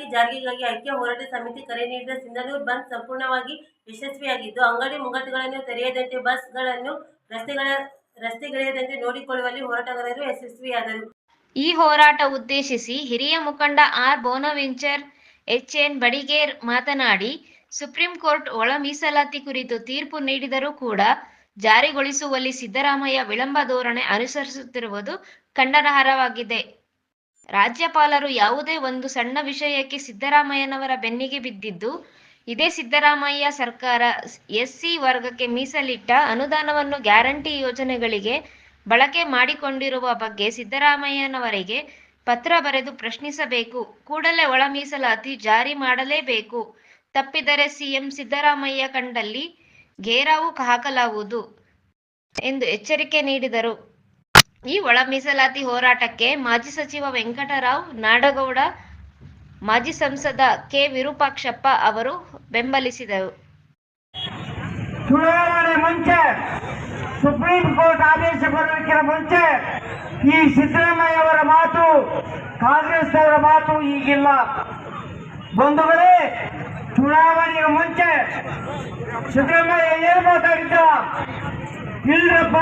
ಮೀಸಲಾತಿ ಜಾರಿಗಾಗಿ ಐಕ್ಯ ಹೋರಾಟ ಸಮಿತಿ ಕರೆ ನೀಡಿದ ಸಿಂಧನೂರು ಬಂದ್ ಸಂಪೂರ್ಣವಾಗಿ ಯಶಸ್ವಿಯಾಗಿದ್ದು, ಅಂಗಡಿ ಮುಂಗಟ್ಟುಗಳನ್ನು ತೆರೆಯದಂತೆ, ಬಸ್ಗಳನ್ನು ರಸ್ತೆಗಳ, ರಸ್ತೆಗಿಳಿಯದಂತೆ ನೋಡಿಕೊಳ್ಳುವಲ್ಲಿ ಹೋರಾಟಗಾರರು ಯಶಸ್ವಿಯಾದರು. ಈ ಹೋರಾಟ ಉದ್ದೇಶಿಸಿ ಹಿರಿಯ ಮುಖಂಡ R Bonaventure H N Badiger ಮಾತನಾಡಿ, ಸುಪ್ರೀಂ ಕೋರ್ಟ್ ಒಳ ಮೀಸಲಾತಿ ಕುರಿತು ತೀರ್ಪು ನೀಡಿದರೂ ಕೂಡ ಜಾರಿಗೊಳಿಸುವಲ್ಲಿ ಸಿದ್ದರಾಮಯ್ಯ ವಿಳಂಬ ಧೋರಣೆ ಅನುಸರಿಸುತ್ತಿರುವುದು ಖಂಡನಾರ್ಹವಾಗಿದೆ ರಾಜ್ಯಪಾಲರು ಯಾವುದೇ ಒಂದು ಸಣ್ಣ ವಿಷಯಕ್ಕೆ ಸಿದ್ದರಾಮಯ್ಯನವರ ಬೆನ್ನಿಗೆ ಬಿದ್ದಿದ್ದು, ಇದೇ ಸಿದ್ದರಾಮಯ್ಯ ಸರ್ಕಾರ ಎಸ್ಸಿ ವರ್ಗಕ್ಕೆ ಮೀಸಲಿಟ್ಟ ಅನುದಾನವನ್ನು ಗ್ಯಾರಂಟಿ ಯೋಜನೆಗಳಿಗೆ ಬಳಕೆ ಮಾಡಿಕೊಂಡಿರುವ ಬಗ್ಗೆ ಸಿದ್ದರಾಮಯ್ಯನವರಿಗೆ ಪತ್ರ ಬರೆದು ಪ್ರಶ್ನಿಸಬೇಕು. ಕೂಡಲೇ ಒಳ ಮೀಸಲಾತಿ ಜಾರಿ ಮಾಡಲೇಬೇಕು. ತಪ್ಪಿದರೆ ಸಿಎಂ ಸಿದ್ದರಾಮಯ್ಯ ಕಂಡಲ್ಲಿ ಗೇರಾವು ಹಾಕಲಾಗುವುದು ಎಂದು ಎಚ್ಚರಿಕೆ ನೀಡಿದರು. ಈ ಒಳ ಮೀಸಲಾತಿ ಹೋರಾಟಕ್ಕೆ ಮಾಜಿ ಸಚಿವ ವೆಂಕಟರಾವ್ ನಾಡಗೌಡ, ಮಾಜಿ ಸಂಸದ ಕೆ ವಿರೂಪಾಕ್ಷಪ್ಪ ಅವರು ಬೆಂಬಲಿಸಿದರು. ಚುನಾವಣೆ ಮುಂಚೆ ಸುಪ್ರೀಂ ಕೋರ್ಟ್ ಆದೇಶ ಬರೋದಕ್ಕಿಂತ ಮುಂಚೆ ಈ ಸಿದ್ದರಾಮಯ್ಯ ಅವರ ಮಾತು ಕಾಂಗ್ರೆಸ್ ಅವರ ಮಾತು ಈಗಿಲ್ಲ. ಬಂಧುಗಳೇ ಚುನಾವಣೆಗೆ ಮುಂಚೆ ಸಿದ್ದರಾಮಯ್ಯ ಏನು ಮಾತಾಡಿದ್ದ? ಇಲ್ರಪ್ಪ,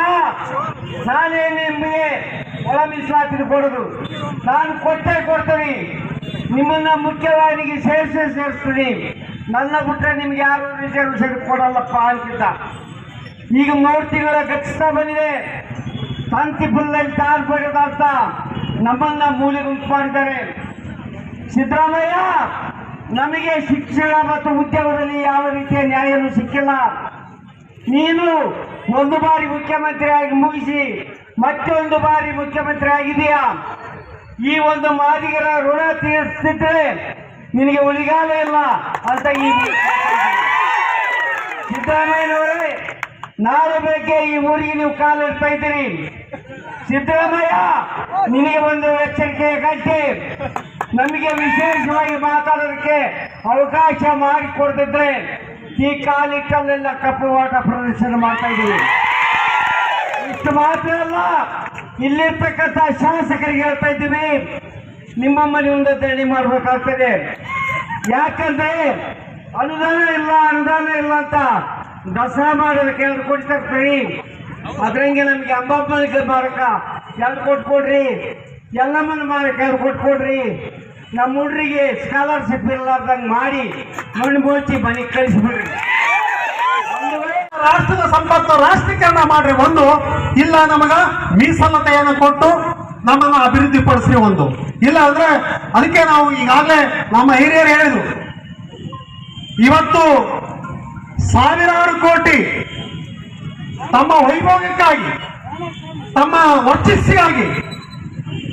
ನಾನೇ ನಿಮಗೆ ಒಳ ಮೀಸಲಾತಿ ಕೊಡೋದು ನಾನು ಕೊಟ್ಟೆ ಕೊಡ್ತೀನಿ. ನಿಮ್ಮನ್ನ ಮುಖ್ಯವಾಹಿನಿಗೆ ಸೇರಿಸಿ ಸೇರಿಸ್ತೀನಿ. ನನ್ನ ಬಿಟ್ರೆ ನಿಮ್ಗೆ ಯಾರು ರಿಸರ್ವೇಷನ್ ಕೊಡಲ್ಲಪ್ಪ ಅಂತಿದ್ದ. ಈಗ ಮೂರು ತಿಂಗಳ ಗಚ್ಚಿಸ್ತಾ ಬಂದಿದೆ. ತಂತಿ ಬುಲ್ಲಲ್ಲಿ ತಾರ್ ಬರೋದಂತ ನಮ್ಮನ್ನ ಮೂಲೆ ಗುಂಪು ಮಾಡಿದ್ದಾರೆ ಸಿದ್ದರಾಮಯ್ಯ, ನಮಗೆ ಶಿಕ್ಷಣ ಮತ್ತು ಉದ್ಯಮದಲ್ಲಿ ಯಾವ ರೀತಿಯ ನ್ಯಾಯನೂ ಸಿಕ್ಕಿಲ್ಲ. ನೀನು ಒಂದು ಬಾರಿ ಮುಖ್ಯಮಂತ್ರಿ ಆಗಿ ಮುಗಿಸಿ ಮತ್ತೊಂದು ಬಾರಿ ಮುಖ್ಯಮಂತ್ರಿ ಆಗಿದೆಯಾ ಈ ಒಂದು ಮಾದಿಗರ ಋಣ ತೀರಿಸ್ತಿದ್ರೆ ನಿನಗೆ ಉಳಿಗಾಲ ಇಲ್ಲ ಅಂತ ಈ ಸಿದ್ದರಾಮಯ್ಯನವರೇ, ನಾಳೆ ಬೆಳಗ್ಗೆ ಈ ಊರಿಗೆ ನೀವು ಕಾಲಿಡ್ತಾ ಇದ್ದೀರಿ. ಸಿದ್ದರಾಮಯ್ಯ, ನಿನಗೆ ಒಂದು ಎಚ್ಚರಿಕೆ ಕಟ್ಟಿ ನಮಗೆ ವಿಶೇಷವಾಗಿ ಮಾತಾಡೋದಕ್ಕೆ ಅವಕಾಶ ಮಾಡಿಕೊಡ್ತಿದ್ರೆ ಈ ಕಾಲಿಟ್ಟಲ್ಲೆಲ್ಲ ಕಪ್ಪು ಓಟ ಪ್ರದರ್ಶನ ಮಾಡ್ತಾ ಇದ್ದೀವಿ. ಇಷ್ಟು ಮಾತ್ರ ಅಲ್ಲ, ಇಲ್ಲಿರ್ತಕ್ಕಂಥ ಶಾಸಕರಿಗೆ ಹೇಳ್ತಾ ಇದ್ದೀವಿ, ನಿಮ್ಮ ಮನೆ ಮುಂದೆ ಧರಣಿ ಮಾಡ್ಬೇಕಾಗ್ತದೆ. ಯಾಕಂದ್ರೆ ಅನುದಾನ ಇಲ್ಲ ಅನುದಾನ ಇಲ್ಲ ಅಂತ ದಸರಾ ಮಾಡೋದಕ್ಕೆ ಎರಡು ಕೋಟಿ ತರ್ತೀರಿ. ಅದ್ರಂಗೆ ನಮಗೆ ಅಂಬಾಬ್ಬನಿಗೆ ಮಾರಕ ಎರಡು ಕೋಟಿ ಕೊಡ್ರಿ. ಎಲ್ಲಮ್ಮನ ಮಾರಕ ಎರಡು ಕೋಟಿ ಕೊಡ್ರಿ. ನಮ್ಮ ಹುಡ್ರಿಗೆ ಸ್ಕಾಲರ್ಶಿಪ್ ಇರ್ಲಾರ್ದಂಗೆ ಮಾಡಿ ಮಣ್ಣು ಬೋಚಿ ಮನೆಗೆ ಕಳಿಸ್ಬಿಡ್ರಿ. ರಾಷ್ಟ್ರದ ಸಂಪತ್ತು ರಾಷ್ಟ್ರೀಕರಣ ಮಾಡ್ರಿ ಒಂದು, ಇಲ್ಲ ನಮಗ ಮೀಸಲತೆಯನ್ನು ಕೊಟ್ಟು ನಮ್ಮನ್ನ ಅಭಿವೃದ್ಧಿ ಪಡಿಸ್ರಿ ಒಂದು. ಇಲ್ಲ ಅಂದ್ರೆ ಅದಕ್ಕೆ ನಾವು ಈಗಾಗಲೇ ನಮ್ಮ ಹಿರಿಯರು ಹೇಳಿದ್ರು. ಇವತ್ತು ಸಾವಿರಾರು ಕೋಟಿ ತಮ್ಮ ವೈಭೋಗಕ್ಕಾಗಿ, ತಮ್ಮ ವರ್ಚಸ್ಸಿಗಾಗಿ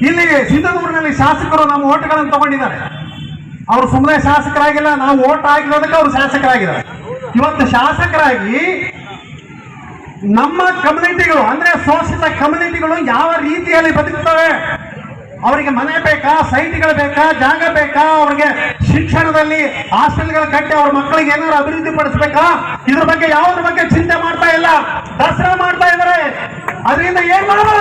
ಇಲ್ಲಿ ಸಿಂಧನೂರಿನಲ್ಲಿ ಶಾಸಕರು ನಮ್ಮ ಓಟ್ಗಳನ್ನು ತಗೊಂಡಿದ್ದಾರೆ. ಅವರು ಸುಮ್ಮನೆ ಶಾಸಕರಾಗಿಲ್ಲ, ನಾವು ಓಟ್ ಆಗಿರೋದಕ್ಕೆ ಅವರು ಶಾಸಕರಾಗಿದ್ದಾರೆ. ಇವತ್ತು ಶಾಸಕರಾಗಿ ನಮ್ಮ ಕಮ್ಯುನಿಟಿಗಳು, ಅಂದ್ರೆ ಶೋಷಿತ ಕಮ್ಯುನಿಟಿಗಳು ಯಾವ ರೀತಿಯಲ್ಲಿ ಬದುಕ್ತವೆ? ಅವರಿಗೆ ಮನೆ ಬೇಕಾ, ಸೈಟ್ಗಳು ಬೇಕಾ, ಜಾಗ ಬೇಕಾ? ಅವ್ರಿಗೆ ಶಿಕ್ಷಣದಲ್ಲಿ ಹಾಸ್ಟೆಲ್ಗಳ ಕಟ್ಟಿ ಅವ್ರ ಮಕ್ಕಳಿಗೆ ಏನಾದ್ರು ಅಭಿವೃದ್ಧಿ ಪಡಿಸ್ಬೇಕಾ? ಇದ್ರ ಬಗ್ಗೆ ಯಾವ್ದ್ರ ಬಗ್ಗೆ ಚಿಂತೆ ಮಾಡ್ತಾ ಇಲ್ಲ. ದಸರಾ ಮಾಡ್ತಾ ಇದಾರೆ ಅದರಿಂದ ಏನ್ ಮಾಡೋದು